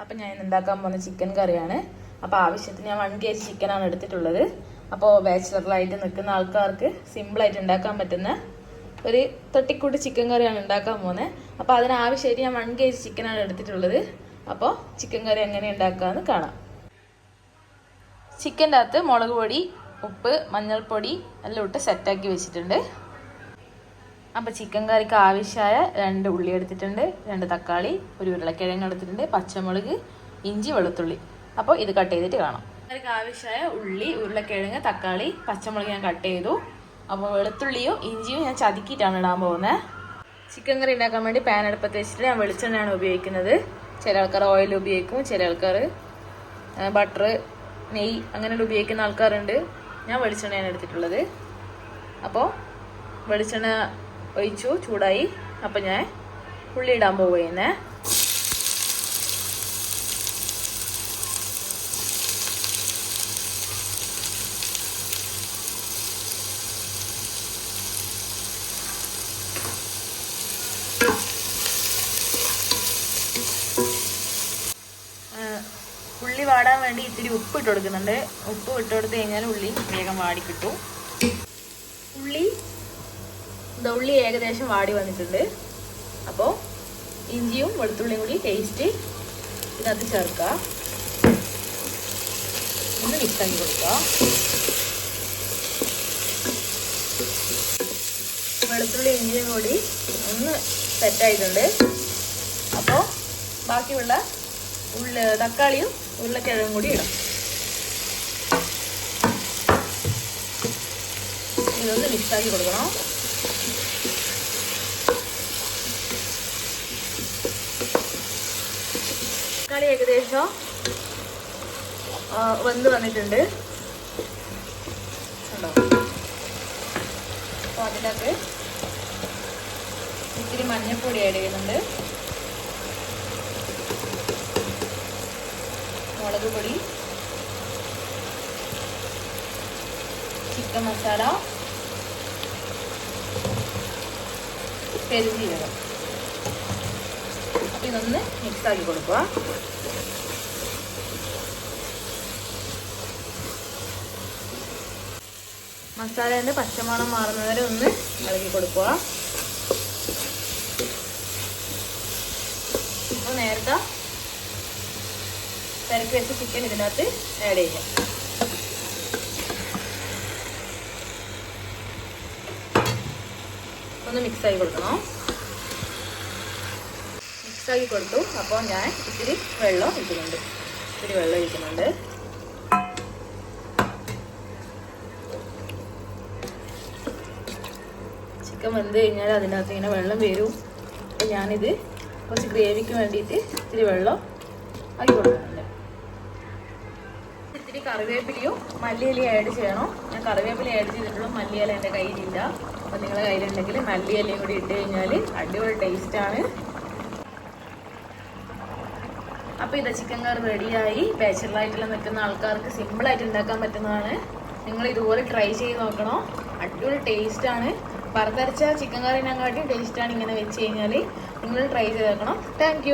അപ്പം ഞാൻ ഉണ്ടാക്കാൻ പോകുന്ന ചിക്കൻ കറിയാണ്. അപ്പോൾ ആവശ്യത്തിന് ഞാൻ വൺ കെ ജി ചിക്കനാണ് എടുത്തിട്ടുള്ളത്. അപ്പോൾ ബാച്ചിലറിലായിട്ട് നിൽക്കുന്ന ആൾക്കാർക്ക് സിമ്പിളായിട്ട് ഉണ്ടാക്കാൻ പറ്റുന്ന ഒരു തട്ടിക്കൂട്ട് ചിക്കൻ കറിയാണ് ഉണ്ടാക്കാൻ പോകുന്നത്. അപ്പോൾ അതിനാവശ്യമായിട്ട് ഞാൻ വൺ കെ ജി ചിക്കനാണ് എടുത്തിട്ടുള്ളത്. അപ്പോൾ ചിക്കൻ കറി എങ്ങനെ ഉണ്ടാക്കാമെന്ന് കാണാം. ചിക്കന്റെ അകത്ത് മുളക് പൊടി ഉപ്പ് മഞ്ഞൾപ്പൊടി എല്ലാം ഇട്ട് സെറ്റാക്കി വെച്ചിട്ടുണ്ട്. അപ്പോൾ ചിക്കൻ കറിക്ക് ആവശ്യമായ രണ്ട് ഉള്ളി എടുത്തിട്ടുണ്ട് രണ്ട് തക്കാളി ഒരു ഉരുളക്കിഴങ്ങ് എടുത്തിട്ടുണ്ട് പച്ചമുളക് ഇഞ്ചി വെളുത്തുള്ളി. അപ്പോൾ ഇത് കട്ട് ചെയ്തിട്ട് കാണാം. കറിക്ക് ആവശ്യമായ ഉള്ളി ഉരുളക്കിഴങ്ങ് തക്കാളി പച്ചമുളക് ഞാൻ കട്ട് ചെയ്തു. അപ്പോൾ വെളുത്തുള്ളിയും ഇഞ്ചിയും ഞാൻ ചതുക്കിയിട്ടാണ് ഇടാൻ പോകുന്നത് ചിക്കൻ കറി ഉണ്ടാക്കാൻ വേണ്ടി പാൻ അടുപ്പത്ത് വെച്ചിട്ട് ഞാൻ വെളിച്ചെണ്ണയാണ് ഉപയോഗിക്കുന്നത്. ചില ആൾക്കാർ ഓയിൽ ഉപയോഗിക്കും ചില ആൾക്കാർ ബട്ടർ നെയ്യ് അങ്ങനെ ഉപയോഗിക്കുന്ന ആൾക്കാരുണ്ട്. ഞാൻ വെളിച്ചെണ്ണയാണ് എടുത്തിട്ടുള്ളത്. അപ്പോൾ വെളിച്ചെണ്ണ ഒഴിച്ചു ചൂടായി. അപ്പം ഞാൻ ഉള്ളി ഇടാൻ പോവുകയെന്നേ ഉള്ളി വാടാൻ വേണ്ടി ഇത്തിരി ഉപ്പ് ഇട്ട് കൊടുക്കുന്നുണ്ട്. ഉപ്പ് ഇട്ട് കൊടുത്തു കഴിഞ്ഞാൽ ഉള്ളി വേഗം വാടി കിട്ടും. ഉള്ളി ഉള്ളി ഏകദേശം വാടി വന്നിട്ടുണ്ട്. അപ്പോൾ ഇഞ്ചിയും വെളുത്തുള്ളിയും കൂടി ടേസ്റ്റ് ഇതിനകത്ത് ചേർക്കുക. ഒന്ന് മിക്സാക്കി കൊടുക്കുക. വെളുത്തുള്ളി ഇഞ്ചിയും കൂടി ഒന്ന് സെറ്റായിട്ടുണ്ട് അപ്പോൾ ബാക്കിയുള്ള ഉള്ള തക്കാളിയും ഉരുളക്കിഴങ്ങും കൂടി ഇടാം. ഇതൊന്ന് മിക്സാക്കി കൊടുക്കണം. തക്കാളി ഏകദേശം വന്ന് വന്നിട്ടുണ്ട്. അപ്പോൾ അതിനകത്ത് ഇത്തിരി മഞ്ഞൾപ്പൊടി ആഡ് ചെയ്യുന്നുണ്ട്. മുളക് പൊടി ചിക്കൻ മസാല പെരുജീരകം. മിക്സ് മിക്സാക്കി കൊടുക്കുക. മസാലേന്റെ പച്ചമണം മാറുന്നവരെ ഒന്ന് ഇളക്കി കൊടുക്കുക. ഇപ്പോൾ നേരത്തെ തിരക്ക് വെച്ച ചിക്കൻ ഇതിനകത്ത് ആഡ് ചെയ്യാം. ഒന്ന് മിക്സ് ആയി കൊടുക്കണം. മിക്സാക്കി കൊടുത്തു. അപ്പോൾ ഞാൻ ഇത്തിരി വെള്ളം ഒഴിക്കുന്നുണ്ട്. ഇത്തിരി വെള്ളം ഒഴിക്കുന്നുണ്ട്. ചിക്കൻ വെന്ത് കഴിഞ്ഞാൽ അതിനകത്ത് ഇങ്ങനെ വെള്ളം വരും. അപ്പോൾ ഞാനിത് കുറച്ച് ഗ്രേവിക്ക് വേണ്ടിയിട്ട് ഇത്തിരി വെള്ളം ആക്കി കൊടുക്കുന്നുണ്ട്. ഇത്തിരി കറിവേപ്പിലയും മല്ലിയിലയും ആഡ് ചെയ്യണം. ഞാൻ കറിവേപ്പില ആഡ് ചെയ്തിട്ടുള്ളൂ. മല്ലിയില എന്റെ കയ്യിലില്ല. അപ്പോൾ നിങ്ങളുടെ കയ്യിലുണ്ടെങ്കിൽ മല്ലിയിലയും കൂടി ഇട്ട് കഴിഞ്ഞാൽ അടിപൊളി ടേസ്റ്റാണ് അപ്പോൾ ഇതാ ചിക്കൻ കറി റെഡിയായി ബാച്ചിലറായിട്ടുള്ള നിൽക്കുന്ന ആൾക്കാർക്ക് സിമ്പിളായിട്ട് ഉണ്ടാക്കാൻ പറ്റുന്നതാണ്. നിങ്ങൾ ഇതുപോലെ ട്രൈ ചെയ്ത് നോക്കണം. അടിപൊളി ആണ്. വറുത്തരച്ച ചിക്കൻ കറിനെക്കാട്ടി ടേസ്റ്റ് ആണ് ഇങ്ങനെ വെച്ച് കഴിഞ്ഞാൽ നിങ്ങൾ ട്രൈ ചെയ്ത് നോക്കണം. താങ്ക്